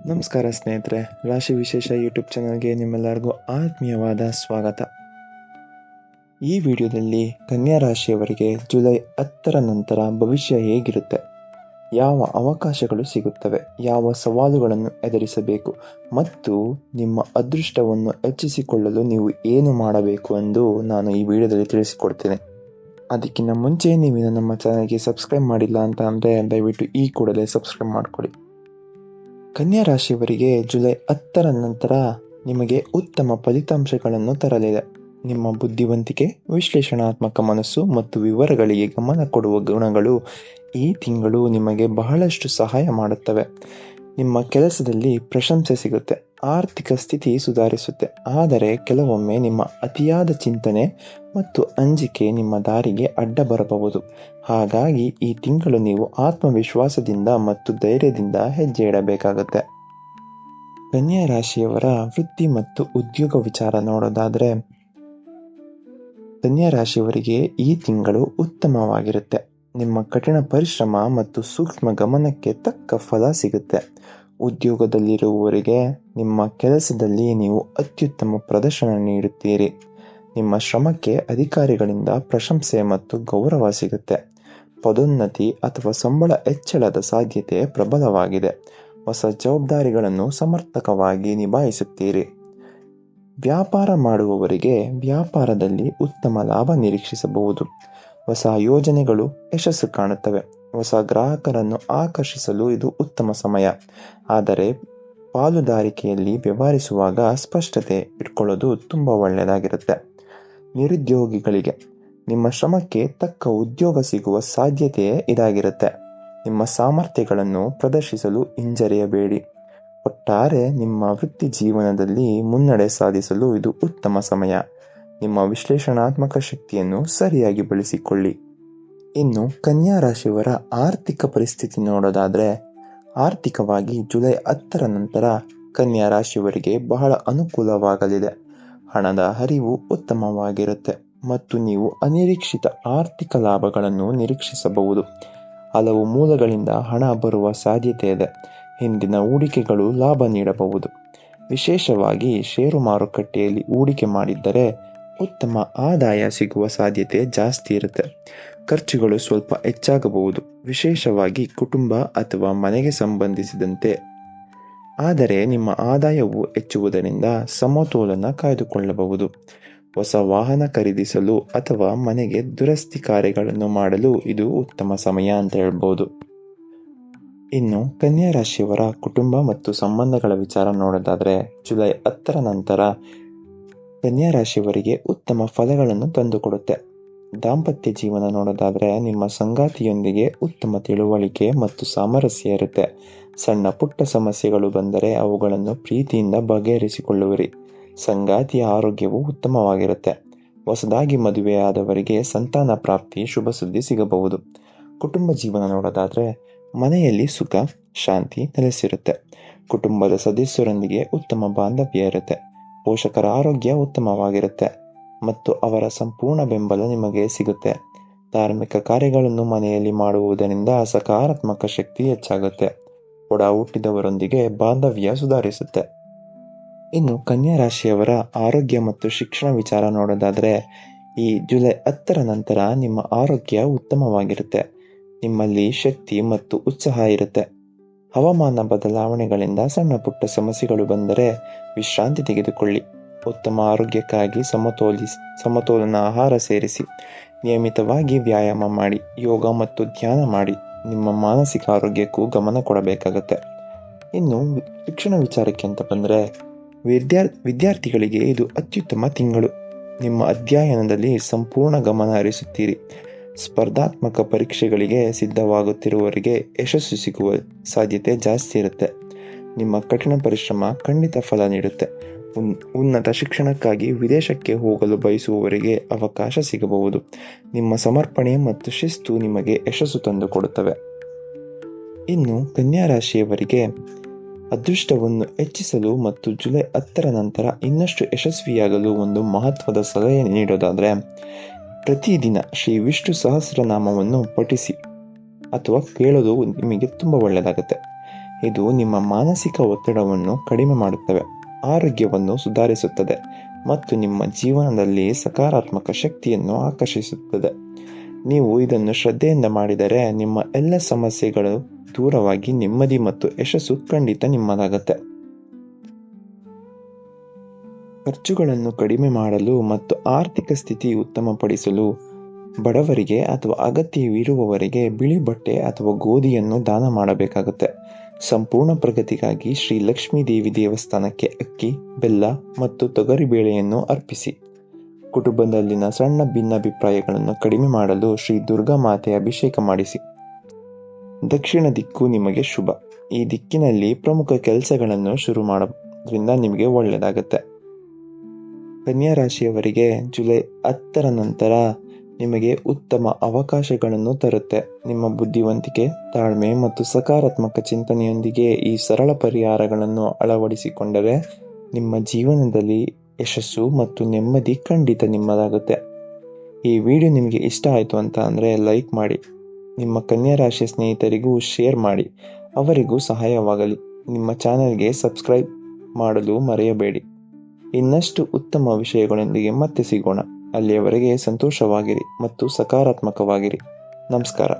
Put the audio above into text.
ನಮಸ್ಕಾರ ಸ್ನೇಹಿತರೆ, ರಾಶಿ ವಿಶೇಷ ಯೂಟ್ಯೂಬ್ ಚಾನಲ್ಗೆ ನಿಮ್ಮೆಲ್ಲರಿಗೂ ಆತ್ಮೀಯವಾದ ಸ್ವಾಗತ. ಈ ವಿಡಿಯೋದಲ್ಲಿ ಕನ್ಯಾ ರಾಶಿಯವರಿಗೆ ಜುಲೈ ಹತ್ತರ ನಂತರ ಭವಿಷ್ಯ ಹೇಗಿರುತ್ತೆ? ಯಾವ ಅವಕಾಶಗಳು ಸಿಗುತ್ತವೆ? ಯಾವ ಸವಾಲುಗಳನ್ನು ಎದುರಿಸಬೇಕು? ಮತ್ತು ನಿಮ್ಮ ಅದೃಷ್ಟವನ್ನು ಹೆಚ್ಚಿಸಿಕೊಳ್ಳಲು ನೀವು ಏನು ಮಾಡಬೇಕು ಎಂದು ನಾನು ಈ ವಿಡಿಯೋದಲ್ಲಿ ತಿಳಿಸಿಕೊಡ್ತೇನೆ. ಅದಕ್ಕಿಂತ ಮುಂಚೆ ನೀವು ನಮ್ಮ ಚಾನಲ್ಗೆ ಸಬ್ಸ್ಕ್ರೈಬ್ ಮಾಡಿಲ್ಲ ಅಂತ ಅಂದರೆ ದಯವಿಟ್ಟು ಈ ಕೂಡಲೇ ಸಬ್ಸ್ಕ್ರೈಬ್ ಮಾಡಿಕೊಳ್ಳಿ. ಕನ್ಯಾ ರಾಶಿಯವರಿಗೆ ಜುಲೈ ಹತ್ತರ ನಂತರ ನಿಮಗೆ ಉತ್ತಮ ಫಲಿತಾಂಶಗಳನ್ನು ತರಲಿದೆ. ನಿಮ್ಮ ಬುದ್ಧಿವಂತಿಕೆ, ವಿಶ್ಲೇಷಣಾತ್ಮಕ ಮನಸ್ಸು ಮತ್ತು ವಿವರಗಳಿಗೆ ಗಮನ ಕೊಡುವ ಗುಣಗಳು ಈ ತಿಂಗಳು ನಿಮಗೆ ಬಹಳಷ್ಟು ಸಹಾಯ ಮಾಡುತ್ತವೆ. ನಿಮ್ಮ ಕೆಲಸದಲ್ಲಿ ಪ್ರಶಂಸೆ ಸಿಗುತ್ತೆ, ಆರ್ಥಿಕ ಸ್ಥಿತಿ ಸುಧಾರಿಸುತ್ತೆ. ಆದರೆ ಕೆಲವೊಮ್ಮೆ ನಿಮ್ಮ ಅತಿಯಾದ ಚಿಂತನೆ ಮತ್ತು ಅಂಜಿಕೆ ನಿಮ್ಮ ದಾರಿಗೆ ಅಡ್ಡ ಬರಬಹುದು. ಹಾಗಾಗಿ ಈ ತಿಂಗಳು ನೀವು ಆತ್ಮವಿಶ್ವಾಸದಿಂದ ಮತ್ತು ಧೈರ್ಯದಿಂದ ಹೆಜ್ಜೆ ಇಡಬೇಕಾಗುತ್ತೆ ಕನ್ಯಾ ರಾಶಿಯವರ ವೃತ್ತಿ ಮತ್ತು ಉದ್ಯೋಗ ವಿಚಾರ ನೋಡೋದಾದ್ರೆ, ಕನ್ಯಾ ರಾಶಿಯವರಿಗೆ ಈ ತಿಂಗಳು ಉತ್ತಮವಾಗಿರುತ್ತೆ. ನಿಮ್ಮ ಕಠಿಣ ಪರಿಶ್ರಮ ಮತ್ತು ಸೂಕ್ಷ್ಮ ಗಮನಕ್ಕೆ ತಕ್ಕ ಫಲ ಸಿಗುತ್ತೆ. ಉದ್ಯೋಗದಲ್ಲಿರುವವರಿಗೆ ನಿಮ್ಮ ಕೆಲಸದಲ್ಲಿ ನೀವು ಅತ್ಯುತ್ತಮ ಪ್ರದರ್ಶನ ನೀಡುತ್ತೀರಿ. ನಿಮ್ಮ ಶ್ರಮಕ್ಕೆ ಅಧಿಕಾರಿಗಳಿಂದ ಪ್ರಶಂಸೆ ಮತ್ತು ಗೌರವ ಸಿಗುತ್ತೆ. ಪದೋನ್ನತಿ ಅಥವಾ ಸಂಬಳ ಹೆಚ್ಚಳದ ಸಾಧ್ಯತೆ ಪ್ರಬಲವಾಗಿದೆ. ಹೊಸ ಜವಾಬ್ದಾರಿಗಳನ್ನು ಸಮರ್ಥಕವಾಗಿ ನಿಭಾಯಿಸುತ್ತೀರಿ. ವ್ಯಾಪಾರ ಮಾಡುವವರಿಗೆ ವ್ಯಾಪಾರದಲ್ಲಿ ಉತ್ತಮ ಲಾಭ ನಿರೀಕ್ಷಿಸಬಹುದು. ಹೊಸ ಯೋಜನೆಗಳು ಯಶಸ್ಸು ಕಾಣುತ್ತವೆ. ಹೊಸ ಗ್ರಾಹಕರನ್ನು ಆಕರ್ಷಿಸಲು ಇದು ಉತ್ತಮ ಸಮಯ. ಆದರೆ ಪಾಲುದಾರಿಕೆಯಲ್ಲಿ ವ್ಯವಹರಿಸುವಾಗ ಸ್ಪಷ್ಟತೆ ಇಟ್ಕೊಳ್ಳೋದು ತುಂಬ ಒಳ್ಳೆಯದಾಗಿರುತ್ತೆ. ನಿರುದ್ಯೋಗಿಗಳಿಗೆ ನಿಮ್ಮ ಶ್ರಮಕ್ಕೆ ತಕ್ಕ ಉದ್ಯೋಗ ಸಿಗುವ ಸಾಧ್ಯತೆಯೇ ಇದಾಗಿರುತ್ತೆ. ನಿಮ್ಮ ಸಾಮರ್ಥ್ಯಗಳನ್ನು ಪ್ರದರ್ಶಿಸಲು ಹಿಂಜರಿಯಬೇಡಿ. ಒಟ್ಟಾರೆ ನಿಮ್ಮ ವೃತ್ತಿ ಜೀವನದಲ್ಲಿ ಮುನ್ನಡೆ ಸಾಧಿಸಲು ಇದು ಉತ್ತಮ ಸಮಯ. ನಿಮ್ಮ ವಿಶ್ಲೇಷಣಾತ್ಮಕ ಶಕ್ತಿಯನ್ನು ಸರಿಯಾಗಿ ಬಳಸಿಕೊಳ್ಳಿ. ಇನ್ನು ಕನ್ಯಾ ರಾಶಿಯವರ ಆರ್ಥಿಕ ಪರಿಸ್ಥಿತಿ ನೋಡೋದಾದರೆ, ಆರ್ಥಿಕವಾಗಿ ಜುಲೈ ಹತ್ತರ ನಂತರ ಕನ್ಯಾ ರಾಶಿಯವರಿಗೆ ಬಹಳ ಅನುಕೂಲವಾಗಲಿದೆ. ಹಣದ ಹರಿವು ಉತ್ತಮವಾಗಿರುತ್ತೆ ಮತ್ತು ನೀವು ಅನಿರೀಕ್ಷಿತ ಆರ್ಥಿಕ ಲಾಭಗಳನ್ನು ನಿರೀಕ್ಷಿಸಬಹುದು. ಹಲವು ಮೂಲಗಳಿಂದ ಹಣ ಬರುವ ಸಾಧ್ಯತೆ ಇದೆ. ಹಿಂದಿನ ಹೂಡಿಕೆಗಳು ಲಾಭ ನೀಡಬಹುದು. ವಿಶೇಷವಾಗಿ ಷೇರು ಮಾರುಕಟ್ಟೆಯಲ್ಲಿ ಹೂಡಿಕೆ ಮಾಡಿದ್ದರೆ ಉತ್ತಮ ಆದಾಯ ಸಿಗುವ ಸಾಧ್ಯತೆ ಜಾಸ್ತಿ ಇರುತ್ತೆ. ಖರ್ಚುಗಳು ಸ್ವಲ್ಪ ಹೆಚ್ಚಾಗಬಹುದು. ವಿಶೇಷವಾಗಿ ಕುಟುಂಬ ಅಥವಾ ಮನೆಗೆ ಸಂಬಂಧಿಸಿದಂತೆ ಆದರೆ ನಿಮ್ಮ ಆದಾಯವು ಹೆಚ್ಚುವುದರಿಂದ ಸಮತೋಲನ ಕಾಯ್ದುಕೊಳ್ಳಬಹುದು. ಹೊಸ ವಾಹನ ಖರೀದಿಸಲು ಅಥವಾ ಮನೆಗೆ ದುರಸ್ತಿ ಕಾರ್ಯಗಳನ್ನು ಮಾಡಲು ಇದು ಉತ್ತಮ ಸಮಯ ಅಂತ ಹೇಳ್ಬೋದು. ಇನ್ನು ಕನ್ಯಾ ರಾಶಿಯವರ ಕುಟುಂಬ ಮತ್ತು ಸಂಬಂಧಗಳ ವಿಚಾರ ನೋಡೋದಾದರೆ ಜುಲೈ ಹತ್ತರ ನಂತರ ಕನ್ಯಾ ರಾಶಿಯವರಿಗೆ ಉತ್ತಮ ಫಲಗಳನ್ನು ತಂದುಕೊಡುತ್ತೆ. ದಾಂಪತ್ಯ ಜೀವನ ನೋಡೋದಾದರೆ ನಿಮ್ಮ ಸಂಗಾತಿಯೊಂದಿಗೆ ಉತ್ತಮ ತಿಳುವಳಿಕೆ ಮತ್ತು ಸಾಮರಸ್ಯ ಇರುತ್ತೆ. ಸಣ್ಣ ಪುಟ್ಟ ಸಮಸ್ಯೆಗಳು ಬಂದರೆ ಅವುಗಳನ್ನು ಪ್ರೀತಿಯಿಂದ ಬಗೆಹರಿಸಿಕೊಳ್ಳುವಿರಿ. ಸಂಗಾತಿಯ ಆರೋಗ್ಯವು ಉತ್ತಮವಾಗಿರುತ್ತೆ. ಹೊಸದಾಗಿ ಮದುವೆಯಾದವರಿಗೆ ಸಂತಾನ ಪ್ರಾಪ್ತಿ, ಶುಭ ಸುದ್ದಿ ಸಿಗಬಹುದು. ಕುಟುಂಬ ಜೀವನ ನೋಡೋದಾದರೆ ಮನೆಯಲ್ಲಿ ಸುಖ, ಶಾಂತಿ ನೆಲೆಸಿರುತ್ತೆ. ಕುಟುಂಬದ ಸದಸ್ಯರೊಂದಿಗೆ ಉತ್ತಮ ಬಾಂಧವ್ಯ ಇರುತ್ತೆ. ಪೋಷಕರ ಆರೋಗ್ಯ ಉತ್ತಮವಾಗಿರುತ್ತೆ. ಮತ್ತು ಅವರ ಸಂಪೂರ್ಣ ಬೆಂಬಲ ನಿಮಗೆ ಸಿಗುತ್ತೆ. ಧಾರ್ಮಿಕ ಕಾರ್ಯಗಳನ್ನು ಮನೆಯಲ್ಲಿ ಮಾಡುವುದರಿಂದ ಸಕಾರಾತ್ಮಕ ಶಕ್ತಿ ಹೆಚ್ಚಾಗುತ್ತೆ. ಒಡ ಹುಟ್ಟಿದವರೊಂದಿಗೆ ಬಾಂಧವ್ಯ ಸುಧಾರಿಸುತ್ತೆ. ಇನ್ನು ಕನ್ಯಾ ರಾಶಿಯವರ ಆರೋಗ್ಯ ಮತ್ತು ಶಿಕ್ಷಣ ವಿಚಾರ ನೋಡೋದಾದರೆ, ಈ ಜುಲೈ ಹತ್ತರ ನಂತರ ನಿಮ್ಮ ಆರೋಗ್ಯ ಉತ್ತಮವಾಗಿರುತ್ತೆ. ನಿಮ್ಮಲ್ಲಿ ಶಕ್ತಿ ಮತ್ತು ಉತ್ಸಾಹ ಇರುತ್ತೆ. ಹವಾಮಾನ ಬದಲಾವಣೆಗಳಿಂದ ಸಣ್ಣ ಪುಟ್ಟ ಸಮಸ್ಯೆಗಳು ಬಂದರೆ ವಿಶ್ರಾಂತಿ ತೆಗೆದುಕೊಳ್ಳಿ. ಉತ್ತಮ ಆರೋಗ್ಯಕ್ಕಾಗಿ ಸಮತೋಲಿ, ಸಮತೋಲನ ಆಹಾರ ಸೇರಿಸಿ. ನಿಯಮಿತವಾಗಿ ವ್ಯಾಯಾಮ ಮಾಡಿ, ಯೋಗ ಮತ್ತು ಧ್ಯಾನ ಮಾಡಿ. ನಿಮ್ಮ ಮಾನಸಿಕ ಆರೋಗ್ಯಕ್ಕೂ ಗಮನ ಕೊಡಬೇಕಾಗತ್ತೆ. ಇನ್ನು, ಶಿಕ್ಷಣ ವಿಚಾರಕ್ಕೆ ಅಂತ ಬಂದರೆ, ವಿದ್ಯಾರ್, ವಿದ್ಯಾರ್ಥಿಗಳಿಗೆ ಇದು ಅತ್ಯುತ್ತಮ ತಿಂಗಳು. ನಿಮ್ಮ ಅಧ್ಯಯನದಲ್ಲಿ ಸಂಪೂರ್ಣ ಗಮನ ಹರಿಸುತ್ತೀರಿ. ಸ್ಪರ್ಧಾತ್ಮಕ ಪರೀಕ್ಷೆಗಳಿಗೆ ಸಿದ್ಧವಾಗುತ್ತಿರುವವರಿಗೆ ಯಶಸ್ಸು ಸಿಗುವ ಸಾಧ್ಯತೆ ಜಾಸ್ತಿ ಇರುತ್ತೆ. ನಿಮ್ಮ ಕಠಿಣ ಪರಿಶ್ರಮ ಖಂಡಿತ ಫಲ ನೀಡುತ್ತೆ. ಉನ್ನತ ಶಿಕ್ಷಣಕ್ಕಾಗಿ ವಿದೇಶಕ್ಕೆ ಹೋಗಲು ಬಯಸುವವರಿಗೆ ಅವಕಾಶ ಸಿಗಬಹುದು. ನಿಮ್ಮ ಸಮರ್ಪಣೆ ಮತ್ತು ಶಿಸ್ತು ನಿಮಗೆ ಯಶಸ್ಸು ತಂದುಕೊಡುತ್ತವೆ ಇನ್ನು ಕನ್ಯಾ ರಾಶಿಯವರಿಗೆ ಅದೃಷ್ಟವನ್ನು ಹೆಚ್ಚಿಸಲು ಮತ್ತು ಜುಲೈ ಹತ್ತರ ನಂತರ ಇನ್ನಷ್ಟು ಯಶಸ್ವಿಯಾಗಲು ಒಂದು ಮಹತ್ವದ ಸಲಹೆ ನೀಡೋದಾದರೆ, ಪ್ರತಿದಿನ ಶ್ರೀ ವಿಷ್ಣು ಸಹಸ್ರನಾಮವನ್ನು ಪಠಿಸಿ ಅಥವಾ ಕೇಳಲು ನಿಮಗೆ ತುಂಬ ಒಳ್ಳೆಯದಾಗುತ್ತೆ. ಇದು ನಿಮ್ಮ ಮಾನಸಿಕ ಒತ್ತಡವನ್ನು ಕಡಿಮೆ ಮಾಡುತ್ತವೆ. ಆರೋಗ್ಯವನ್ನು ಸುಧಾರಿಸುತ್ತದೆ ಮತ್ತು ನಿಮ್ಮ ಜೀವನದಲ್ಲಿ ಸಕಾರಾತ್ಮಕ ಶಕ್ತಿಯನ್ನು ಆಕರ್ಷಿಸುತ್ತದೆ. ನೀವು ಇದನ್ನು ಶ್ರದ್ಧೆಯಿಂದ ಮಾಡಿದರೆ ನಿಮ್ಮ ಎಲ್ಲ ಸಮಸ್ಯೆಗಳು ದೂರವಾಗಿ ನೆಮ್ಮದಿ ಮತ್ತು ಯಶಸ್ಸು ಖಂಡಿತ ನಿಮ್ಮದಾಗತ್ತೆ. ಖರ್ಚುಗಳನ್ನು ಕಡಿಮೆ ಮಾಡಲು ಮತ್ತು ಆರ್ಥಿಕ ಸ್ಥಿತಿ ಉತ್ತಮಪಡಿಸಲು ಬಡವರಿಗೆ ಅಥವಾ ಅಗತ್ಯವಿರುವವರಿಗೆ ಬಿಳಿ ಬಟ್ಟೆ ಅಥವಾ ಗೋಧಿಯನ್ನು ದಾನ ಮಾಡಬೇಕಾಗುತ್ತೆ. ಸಂಪೂರ್ಣ ಪ್ರಗತಿಗಾಗಿ ಶ್ರೀ ಲಕ್ಷ್ಮೀ ದೇವಿ ದೇವಸ್ಥಾನಕ್ಕೆ ಅಕ್ಕಿ, ಬೆಲ್ಲ ಮತ್ತು ತೊಗರಿಬೇಳೆಯನ್ನು ಅರ್ಪಿಸಿ. ಕುಟುಂಬದಲ್ಲಿನ ಸಣ್ಣ ಭಿನ್ನಾಭಿಪ್ರಾಯಗಳನ್ನು ಕಡಿಮೆ ಮಾಡಲು ಶ್ರೀ ದುರ್ಗಾ ಮಾತೆ ಅಭಿಷೇಕ ಮಾಡಿಸಿ. ದಕ್ಷಿಣ ದಿಕ್ಕು ನಿಮಗೆ ಶುಭ. ಈ ದಿಕ್ಕಿನಲ್ಲಿ ಪ್ರಮುಖ ಕೆಲಸಗಳನ್ನು ಶುರು ಮಾಡೋದ್ರಿಂದ ನಿಮಗೆ ಒಳ್ಳೆಯದಾಗುತ್ತೆ. ಕನ್ಯಾ ರಾಶಿಯವರಿಗೆ ಜುಲೈ ಹತ್ತರ ನಂತರ ನಿಮಗೆ ಉತ್ತಮ ಅವಕಾಶಗಳನ್ನು ತರುತ್ತೆ. ನಿಮ್ಮ ಬುದ್ಧಿವಂತಿಕೆ, ತಾಳ್ಮೆ ಮತ್ತು ಸಕಾರಾತ್ಮಕ ಚಿಂತನೆಯೊಂದಿಗೆ ಈ ಸರಳ ಪರಿಹಾರಗಳನ್ನು ಅಳವಡಿಸಿಕೊಂಡರೆ ನಿಮ್ಮ ಜೀವನದಲ್ಲಿ ಯಶಸ್ಸು ಮತ್ತು ನೆಮ್ಮದಿ ಖಂಡಿತ ನಿಮ್ಮದಾಗುತ್ತೆ. ಈ ವಿಡಿಯೋ ನಿಮಗೆ ಇಷ್ಟ ಆಯಿತು ಅಂತ ಅಂದರೆ ಲೈಕ್ ಮಾಡಿ. ನಿಮ್ಮ ಕನ್ಯಾ ರಾಶಿಯ ಸ್ನೇಹಿತರಿಗೂ ಶೇರ್ ಮಾಡಿ. ಅವರಿಗೂ ಸಹಾಯವಾಗಲಿ. ನಿಮ್ಮ ಚಾನಲ್ಗೆ ಸಬ್ಸ್ಕ್ರೈಬ್ ಮಾಡಲು ಮರೆಯಬೇಡಿ. ಇನ್ನಷ್ಟು ಉತ್ತಮ ವಿಷಯಗಳೊಂದಿಗೆ ಮತ್ತೆ ಸಿಗೋಣ. ಅಲ್ಲಿಯವರೆಗೆ ಸಂತೋಷವಾಗಿರಿ ಮತ್ತು ಸಕಾರಾತ್ಮಕವಾಗಿರಿ. ನಮಸ್ಕಾರ.